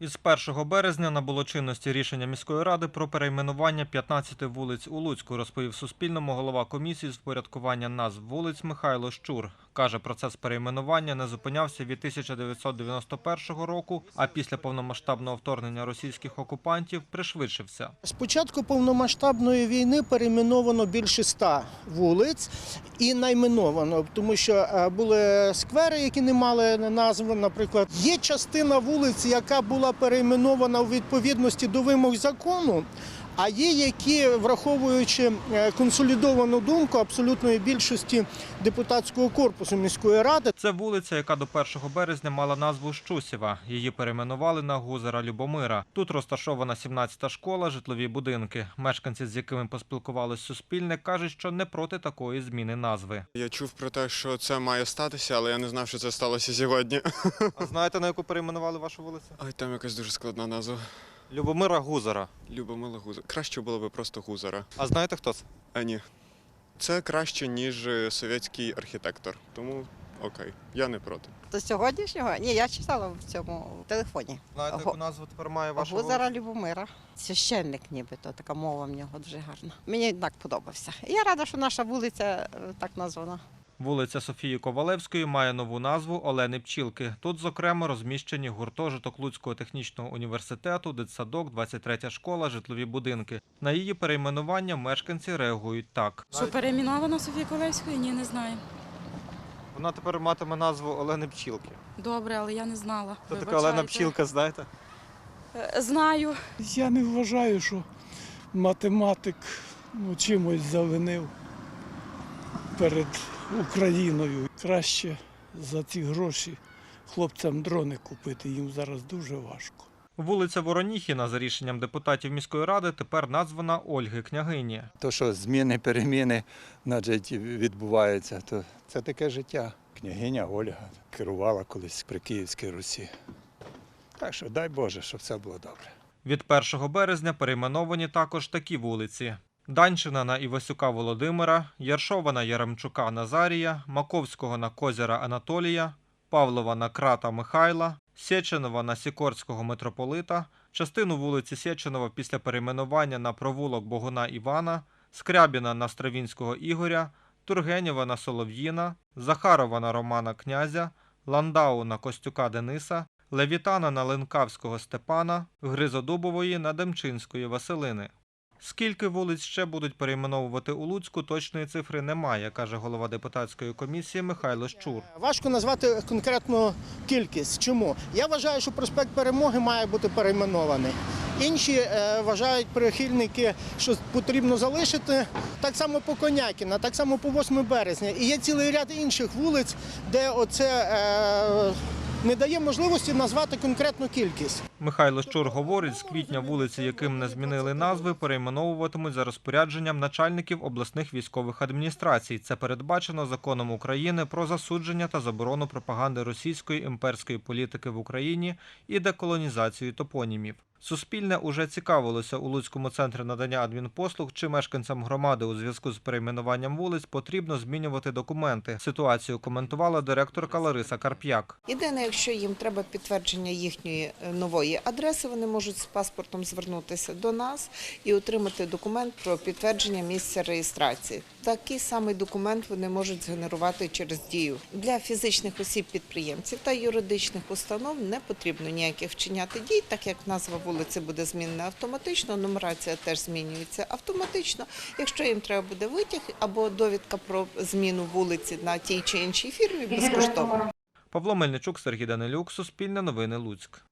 Із 1 березня набуло чинності рішення міської ради про перейменування 15 вулиць у Луцьку, розповів Суспільному голова комісії з впорядкування назв вулиць Михайло Щур. Каже, процес перейменування не зупинявся від 1991 року, а після повномасштабного вторгнення російських окупантів пришвидшився. З початку повномасштабної війни перейменовано більше ста вулиць і найменовано, тому що е, були сквери, які не мали назви. Наприклад, є частина вулиць, яка була перейменована у відповідності до вимог закону. А є, які, враховуючи е, консолідовану думку абсолютної більшості депутатського корпусу міської ради, Це вулиця, яка до 1 березня мала назву Щусєва. Її перейменували на Гузера Любомира. Тут розташована 17-та школа, житлові будинки. Мешканці, з якими поспілкувалось Суспільне, кажуть, що не проти такої зміни назви. Я чув про те, що це має статися, але я не знав, що це сталося сьогодні. А знаєте, на яку перейменували вашу вулицю? Ай, там якась дуже складна назва. Любомира Гузера. Любомила Гуза. Краще було би просто Гузара. А знаєте хто це? А ні. Це краще, ніж е, совєтський архітектор. тому окей, я не проти. До сьогоднішнього? Ні, я читала в цьому телефоні. Знаєте, яку назву тепер має Гузара Любомира. Священник нібито, така мова в нього дуже гарна. Мені так подобався. І я рада, що наша вулиця е, так названа. Вулиця Софії Ковалевської має нову назву Олени Пчілки. Тут, зокрема, розміщені гуртожиток Луцького технічного університету, дитсадок, 23 школа, житлові будинки. На її перейменування мешканці реагують так. Що перейменовано Софії Колевської? Ні, не знаю. Вона тепер матиме назву Олени Пчілки. Добре, але я не знала. Хто така Олена Пчілка, знаєте? Е, Знаю. Я не вважаю, що математик ну, чимось завинив перед Україною. Краще за ці гроші хлопцям дрони купити. Їм зараз дуже важко. Вулиця Вороніхіна, за рішенням депутатів міської ради, тепер названа Ольги Княгині. То, що зміни, переміни значить, відбуваються, то це таке життя. Княгиня Ольга керувала колись при Київській Русі. Так що дай Боже, щоб все було добре. Від 1 березня перейменовані також такі вулиці. Даньшина на Івасюка Володимира, Яршова на Яремчука Назарія, Маковського на Козяра Анатолія, Павлова на Крата Михайла, Сєченова на Сікорського митрополита, частину вулиці Сєченова після перейменування на провулок Богуна Івана, Скрябіна на Стравінського Ігоря, Тургенєва на Солов'їна, Захарова на Романа Князя, Ландау на Костюка Дениса, Левітана на Ленкавського Степана, Гризодубової на Демчинської Василини. Скільки вулиць ще будуть перейменовувати у Луцьку, точної цифри немає, каже голова депутатської комісії Михайло Щур. Важко назвати конкретну кількість. Чому? Я вважаю, що проспект Перемоги має бути перейменований. Інші е, вважають прихильники, що потрібно залишити так само по Конякіна, так само по 8 березня. І є цілий ряд інших вулиць, де оце е, не дає можливості назвати конкретну кількість. Михайло Щур говорить, з квітня вулиці, яким не змінили назви, перейменовуватимуть за розпорядженням начальників обласних військових адміністрацій. Це передбачено законом України про засудження та заборону пропаганди російської імперської політики в Україні і деколонізацію топонімів. Суспільне уже цікавилося у Луцькому центрі надання адмінпослуг, чи мешканцям громади у зв'язку з перейменуванням вулиць потрібно змінювати документи. Ситуацію коментувала директорка Лариса Карп'як. Єдине, якщо їм треба підтвердження їхньої е, нової адреси, вони можуть з паспортом звернутися до нас і отримати документ про підтвердження місця реєстрації. Такий самий документ вони можуть згенерувати через дію. Для фізичних осіб підприємців та юридичних установ не потрібно ніяких вчиняти дій, так як назва вулиці буде змінена автоматично, нумерація теж змінюється автоматично. Якщо їм треба буде витяг або довідка про зміну вулиці на тій чи іншій фірмі, безкоштовно. Павло Мельничук, Сергій Данилюк, Суспільне новини Луцьк.